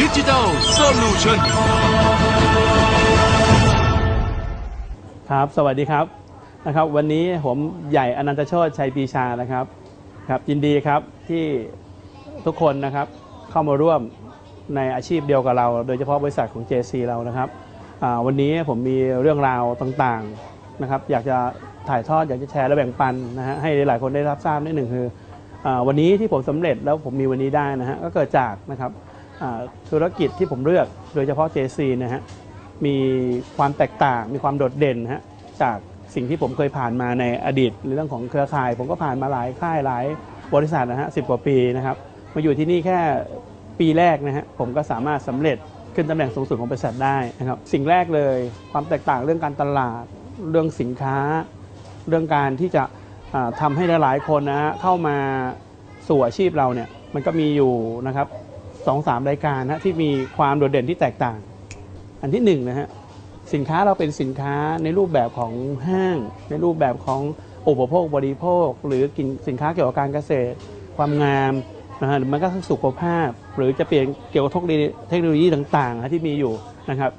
MLM Digital Solution ครับ สวัสดีครับนะครับ วันนี้ผมใหญ่อนันตโชติชัยปีชานะครับครับยินดีครับที่ทุกคนนะครับเข้ามาร่วมในอาชีพเดียวกับเรา โดยเฉพาะบริษัทของ JC เรานะครับวันนี้ผมมีเรื่องราวต่างๆนะครับ อยากจะถ่ายทอดอยากจะแชร์และแบ่งปันนะฮะให้หลายๆคนได้รับทราบนิดหนึ่งคืออวันนี้ที่ผมสำเร็จแล้วผมมีวันนี้ได้นะฮะก็เกิดจากนะครับ ธุรกิจที่ผมเลือกโดยเฉพาะ JC นะฮะมีความแตกต่างมีความโดดเด่นฮะจากสิ่งที่ผมเคยผ่านมาในอดีตในเรื่องของเครือข่าย ผมก็ผ่านมาหลายค่ายหลายบริษัทนะฮะสิกว่าปีนะครับมาอยู่ที่นี่แค่ปีแรกนะฮะผมก็สามารถสำเร็จขึ้นตำแหน่งสูงสุดของบริษัทได้นะครับสิ่งแรกเลยความแตกต่างเรื่องการตลาด เรื่องสินค้า เรื่องการที่จะอ่าทำให้หลายๆคนนะฮะเข้ามาสู่อาชีพเราเนี่ยมันก็มีอยู่นะครับ สองสามรายการนะที่มีความโดดเด่นที่แตกต่าง อันที่หนึ่งนะฮะสินค้าเราเป็นสินค้าในรูปแบบของห้าง ในรูปแบบของอุปโภคบริโภค หรือกินสินค้าเกี่ยวกับการเกษตร ความงามนะฮะหรือมันก็สุขภาพ หรือจะเปลี่ยนเกี่ยวกับเทคโนโลยีต่างๆนะที่มีอยู่นะครับ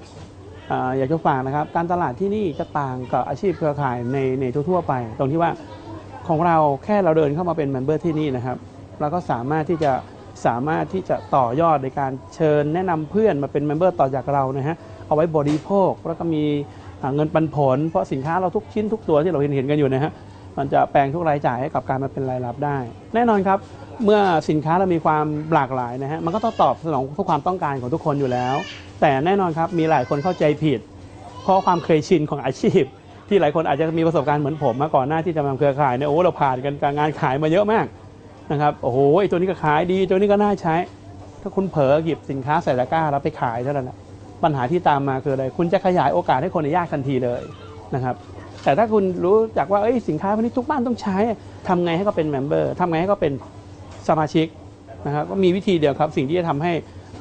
อ่าอยากจะฝากนะครับ การตลาดที่นี่จะต่างกับอาชีพเครือข่ายในในทั่วๆไป ตรงที่ว่าของเราแค่เราเดินเข้ามาเป็นเมมเบอร์ที่นี่นะครับเราก็สามารถที่จะ สามารถที่จะต่อยอดในการเชิญแนะนำเพื่อนมาเป็นเมมเบอร์ต่อจากเรานะฮะเอาไว้บริโภคแล้วก็มีเงินปันผล เพราะสินค้าเราทุกชิ้นทุกตัวที่เราเห็นเห็นกันอยู่นะฮะมันจะแปลงทุกรายจ่ายให้กับการมาเป็นรายรับได้ แน่นอนครับ เมื่อสินค้าเรามีความหลากหลายนะฮะมันก็ต้องตอบสนองทุกความต้องการของทุกคนอยู่แล้ว แต่แน่นอนครับมีหลายคนเข้าใจผิด เพราะความเคยชินของอาชีพ ที่หลายคนอาจจะมีประสบการณ์เหมือนผมมาก่อนหน้าที่จะมาทำเครือข่ายเนี่ยโอ้เราผ่านกันการงานขายมาเยอะมาก นะครับโอ้โหตัวนี้ก็ขายดีตัวนี้ก็น่าใช้ ถ้าคุณเผลอหยิบสินค้าใส่ตะกร้าแล้วไปขายเท่านั้นแหละปัญหาที่ตามมาคืออะไร คุณจะขยายโอกาสให้คนในยากทันทีเลยนะครับแต่ถ้าคุณรู้จักว่าเอ้สินค้าพวกนี้ทุกบ้านต้องใช้ทำไงให้เขาเป็นเมมเบอร์ทำไงให้เขาเป็นสมาชิกนะครับก็มีวิธีเดียวครับ สิ่งที่จะทำให้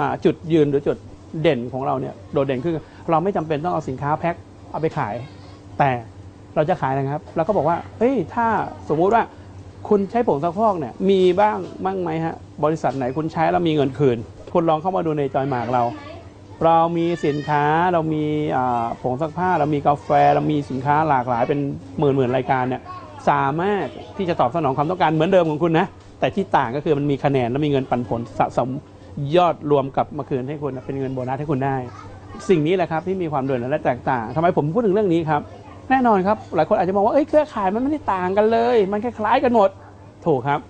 อ่าจุดยืนหรือจุดเด่นของเราเนี่ยโดดเด่นคือเราไม่จำเป็นต้องเอาสินค้าแพ็คเอาไปขาย แต่เราจะขายนะครับเราก็บอกว่าเฮ้ยถ้าสมมุติว่า คุณใช้ผงซักฟอกเนี่ยมีบ้างบ้างไหมฮะบริษัทไหนคุณใช้แล้วมีเงินคืน คุณลองเข้ามาดูในจอยหมากเรา เรามีสินค้าเรามีผงซักผ้า เรามีกาแฟ เรามีสินค้าหลากหลายเป็นหมื่นหมื่นรายการเนี่ยสามารถที่จะตอบสนองความต้องการเหมือนเดิมของคุณนะแต่ที่ต่างก็คือมันมีคะแนนและมีเงินปันผลสะสมยอดรวมกลับมาคืนให้คุณเป็นเงินโบนัสให้คุณได้ สิ่งนี้แหละครับที่มีความโดดเด่นและแตกต่างทำไมผมพูดถึงเรื่องนี้ครับ แน่นอนครับ หลายคนอาจจะมองว่าเอ้ยเครือข่ายมันไม่ได้ต่างกันเลย มันคล้ายๆกันหมด ถูกครับ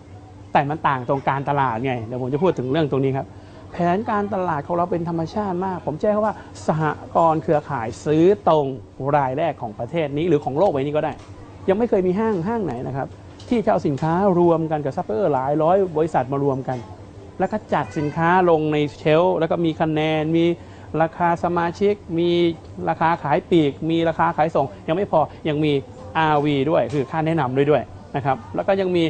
แต่มันต่างตรงการตลาดไง เดี๋ยวผมจะพูดถึงเรื่องตรงนี้ครับ แผนการตลาดของเราเป็นธรรมชาติมาก ผมแจ้งว่าสหกรณ์เครือข่ายซื้อตรงรายแรกของประเทศนี้หรือของโลกใบนี้ก็ได้ ยังไม่เคยมีห้างห้างไหนนะครับที่จะเอาสินค้ารวมกันกับซัพพลายเออร์หลายร้อยบริษัทมารวมกัน แล้วก็จัดสินค้าลงในเชลฟ์แล้วก็มีคะแนนมี ราคาสมาชิก มีราคาขายปลีก มีราคาขายส่ง ยังไม่พอยังมี RV ด้วยคือค่าแนะนำด้วยด้วยนะครับแล้วก็ยังมี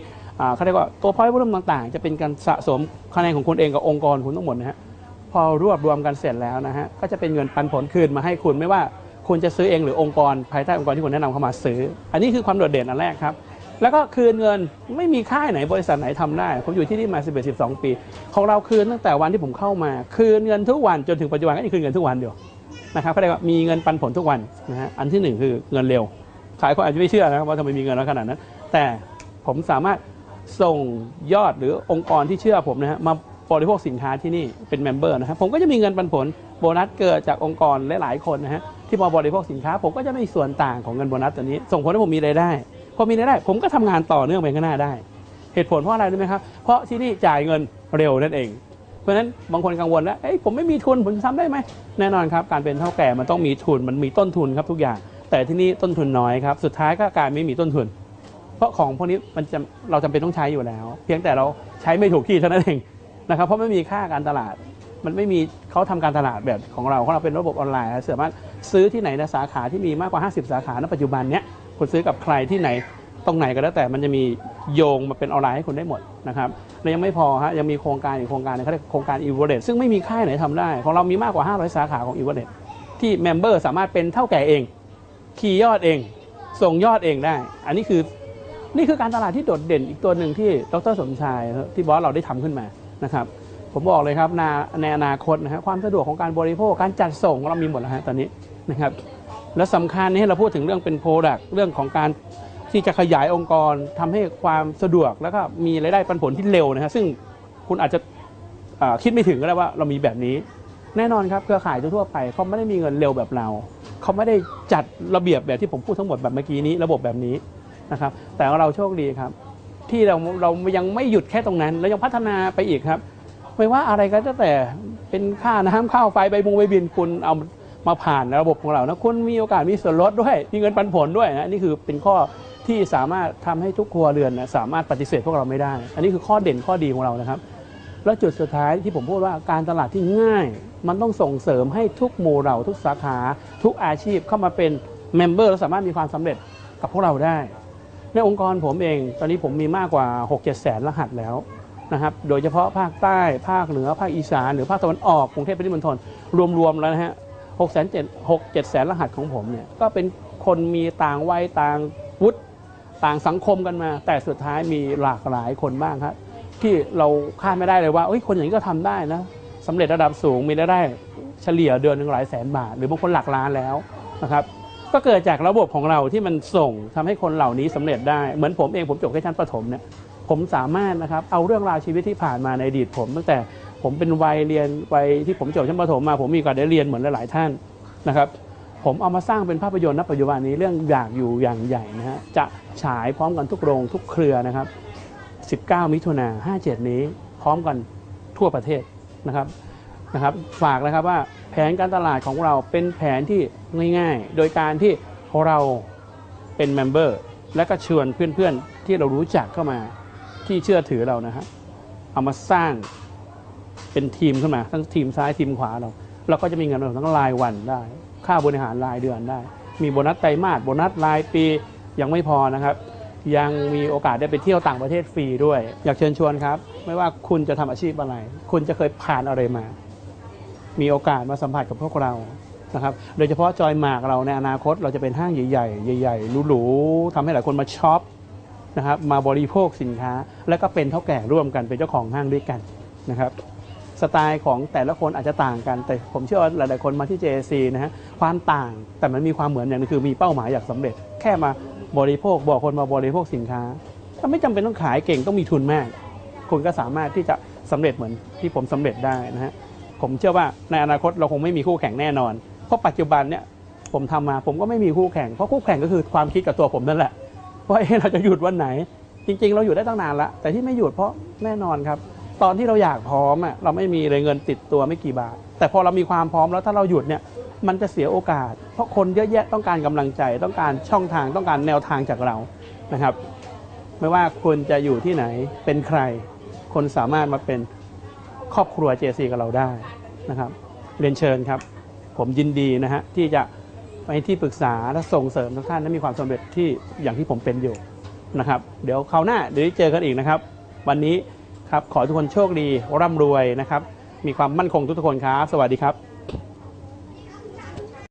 เขาเรียกว่าตัวพอยต์รุ่มต่างๆ จะเป็นการสะสมคะแนนของคุณเองกับองค์กรคุณทั้งหมดนะฮะพอรวบรวมกันเสร็จแล้วนะฮะก็จะเป็นเงินปันผลคืนมาให้คุณไม่ว่าคุณจะซื้อเองหรือองค์กรภายใต้องค์กรที่คุณแนะนำเข้ามาซื้อ อันนี้คือความโดดเด่นอันแรกครับ แล้วก็คืนเงินไม่มีค่ายไหนบริษัทไหนทำได้ ผมอยู่ที่นี่มา11 12 ปี ของเราคืนตั้งแต่วันที่ผมเข้ามา คืนเงินทุกวันจนถึงปัจจุบันก็ยังคืนเงินทุกวันเดียวนะครับก็เรียกว่ามีเงินปันผลทุกวันนะฮะอันที่หนึ่งคือเงินเร็วขายคนอาจจะไม่เชื่อนะครับว่าทำไมมีเงินน้อยขนาดนั้น แต่ผมสามารถส่งยอดหรือองค์กรที่เชื่อผมนะฮะมาบริโภคสินค้าที่นี่เป็นเมมเบอร์นะครับผมก็จะมีเงินปันผลโบนัสเกิดจากองค์กรหลายๆคนนะฮะที่มาบริโภคสินค้า ผมก็จะไม่มีส่วนต่างของเงินโบนัสตัวนี้ ส่งผลให้ผมมีรายได้ พอมีรายได้ ผมก็ทำงานต่อเนื่องไปข้างหน้าได้ เหตุผลเพราะอะไรรู้ไหมครับเพราะที่นี่จ่ายเงินเร็วนั่นเอง เพราะฉะนั้นบางคนกังวลแล้วเอ้ยผมไม่มีทุนผมจะทำได้ไหมแน่นอนครับ การเป็นเท่าแก่มันต้องมีทุนมันมีต้นทุนครับทุกอย่าง แต่ที่นี่ต้นทุนน้อยครับสุดท้ายก็กลารไม่มีต้นทุน เพราะของพวกนี้มันจะเราจำเป็นต้องใช้อยู่แล้ว เพียงแต่เราใช้ไม่ถูกที่เท่านั้นเองนะครับเพราะไม่มีค่าการตลาดมันไม่มีเขาทำการตลาดแบบของเราของเราเป็นระบบออนไลน์สามารถซื้อที่ไหนในสาขาที่มีมากกว่า 50 สาขาณปัจจุบันเนี้ย คุณซื้อกับใครที่ไหนตรงไหนก็แล้วแต่มันจะมีโยงมาเป็นออนไลน์ให้คุณได้หมดนะครับและยังไม่พอฮะยังมีโครงการอีกโครงการหนึงเขาเรียกโครงการ e w a l l e t ซึ่งไม่มีค่ายไหนทำได้ ของเรามีมากกว่า 500 สาขาของ e w a l l e t ที่เมมเบอร์สามารถเป็นเท่าแก่เอง คีย์ยอดเอง ส่งยอดเองได้ อันนี้คือนี่คือการตลาดที่โดดเด่นอีกตัวหนึ่งที่ดรสมชายที่บอสเราได้ทำขึ้นมานะครับผมบอกเลยครับในอนาคตนะฮะความสะดวกของการบริโภคการจัดส่งเรามีหมดแล้วฮะตอนนี้นะครับ และสำคัญนี่เราพูดถึงเรื่องเป็นโปรดักเรื่องของการที่จะขยายองค์กรทำให้ความสะดวกแล้วก็มีรายได้ปันผลที่เร็วนะฮะซึ่งคุณอาจจะคิดไม่ถึงก็ได้ว่าเรามีแบบนี้ แน่นอนครับเครือข่ายทั่วไปเขาไม่ได้มีเงินเร็วแบบเราเขาไม่ได้จัดระเบียบแบบที่ผมพูดทั้งหมดแบบเมื่อกี้นี้ ระบบแบบนี้นะครับแต่เราโชคดีครับ ที่เราเรายังไม่หยุดแค่ตรงนั้น เรายังพัฒนาไปอีกครับ ไม่ว่าอะไรก็แล้วแต่เป็นค่าน้ำข้าวไฟใบบุงใบบินคุณเอา มาผ่านระบบของเรานะคุณมีโอกาสมีส่วนลดด้วย มีเงินปันผลด้วยนะนี่คือเป็นข้อที่สามารถทำให้ทุกครัวเรือนนะสามารถปฏิเสธพวกเราไม่ได้ อันนี้คือข้อเด่นข้อดีของเรานะครับ แล้วจุดสุดท้ายที่ผมพูดว่าการตลาดที่ง่าย มันต้องส่งเสริมให้ทุกหมู่เหาทุกสาขา ทุกอาชีพเข้ามาเป็นเมมเบอร์แล้วสามารถมีความสำเร็จกับพวกเราได้ ในองค์กรผมเอง ตอนนี้ผมมีมากกว่า 6-7แสนรหัสแล้วนะครับ โดยเฉพาะภาคใต้ ภาคเหนือ ภาคอีสาน หรือภาคตะวันออก กรุงเทพปริมณฑล รวมๆแล้วนะฮะ 6แสน7 6 7แสนรหัสของผมเนี่ยก็เป็นคนมีต่างวัยต่างวุฒิต่างสังคมกันมา แต่สุดท้ายมีหลากหลายคนบ้างครับที่เราคาดไม่ได้เลยว่าคนอย่างนี้ก็ทำได้นะสำเร็จระดับสูงมีรายได้เฉลี่ยเดือนหนึ่งหลายแสนบาท หรือบางคนหลักล้านแล้วนะครับก็เกิดจากระบบของเราที่มันส่งทำให้คนเหล่านี้สำเร็จได้เหมือนผมเองผมจบแค่ชั้นประถมเนี่ยผมสามารถนะครับเอาเรื่องราวชีวิตที่ผ่านมาในอดีตผมตั้งแต่ ผมเป็นวัยเรียนวัยที่ผมจบชั้นประถมมา ผมมีโอกาสได้เรียนเหมือนหลายๆท่านนะครับผมเอามาสร้างเป็นภาพยนตร์ณปัจจุบันนี้เรื่องอยากอยู่อย่างใหญ่นะฮะจะฉายพร้อมกันทุกโรงทุกเครือนะครับ 19 มิถุนา57 นี้พร้อมกันทั่วประเทศนะครับนะครับ ฝากนะครับว่าแผนการตลาดของเราเป็นแผนที่ง่ายๆ โดยการที่เราเป็นเมมเบอร์และก็ชวนเพื่อนๆที่เรารู้จักเข้ามาที่เชื่อถือเรานะฮะเอามาสร้าง เป็นทีมขึ้นมา ทั้งทีมซ้ายทีมขวาเราเราก็จะมีเงินเราทั้งรายวันได้ ค่าบริหารรายเดือนได้ มีโบนัสไตรมาสโบนัสรายปียังไม่พอนะครับ ยังมีโอกาสได้ไปเที่ยวต่างประเทศฟรีด้วย อยากเชิญชวนครับ ไม่ว่าคุณจะทำอาชีพอะไร คุณจะเคยผ่านอะไรมา มีโอกาสมาสัมผัสกับพวกเรานะครับโดยเฉพาะจอยหมากเราในอนาคตเราจะเป็นห้างใหญ่ๆ ใหญ่ๆหรูๆทำให้หลายคนมาช็อปนะครับมาบริโภคสินค้า แล้วก็เป็นเท่าแก่ร่วมกันเป็นเจ้าของห้างด้วยกันนะครับ สไตล์ของแต่ละคนอาจจะต่างกัน แต่ผมเชื่อว่าหลาย ๆ คนมาที่ JC นะฮะความต่างแต่มันมีความเหมือนอย่างนึงคือมีเป้าหมายอยากสำเร็จ แค่มาบริโภคบอกคนมาบริโภคสินค้าถ้าไม่จำเป็นต้องขายเก่งต้องมีทุนมาก คุณก็สามารถที่จะสำเร็จเหมือนที่ผมสำเร็จได้นะฮะผมเชื่อว่าในอนาคตเราคงไม่มีคู่แข่งแน่นอน เพราะปัจจุบันเนี่ยผมทำมาผมก็ไม่มีคู่แข่งเพราะคู่แข่งก็คือความคิดกับตัวผมนั่นแหละว่าเราจะหยุดวันไหน จริง ๆ เราหยุดได้ตั้งนานละแต่ที่ไม่หยุดเพราะแน่นอนครับ ตอนที่เราอยากพร้อมอะเราไม่มีเลยเงินติดตัวไม่กี่บาท แต่พอเรามีความพร้อมแล้วถ้าเราหยุดเนี่ยมันจะเสียโอกาส เพราะคนเยอะแยะต้องการกำลังใจ ต้องการช่องทางต้องการแนวทางจากเรานะครับ ไม่ว่าคุณจะอยู่ที่ไหนเป็นใคร คนสามารถมาเป็นครอบครัว JC กับเราได้นะครับเรียนเชิญครับ ผมยินดีนะฮะที่จะไปที่ปรึกษาและส่งเสริมทุกท่านให้มีความสำเร็จที่อย่างที่ผมเป็นอยู่นะครับ เดี๋ยวคราวหน้าเดี๋ยวเจอกันอีกนะครับ วันนี้ ครับขอให้ทุกคนโชคดีร่ำรวยนะครับ มีความมั่นคงทุกๆคนครับ สวัสดีครับ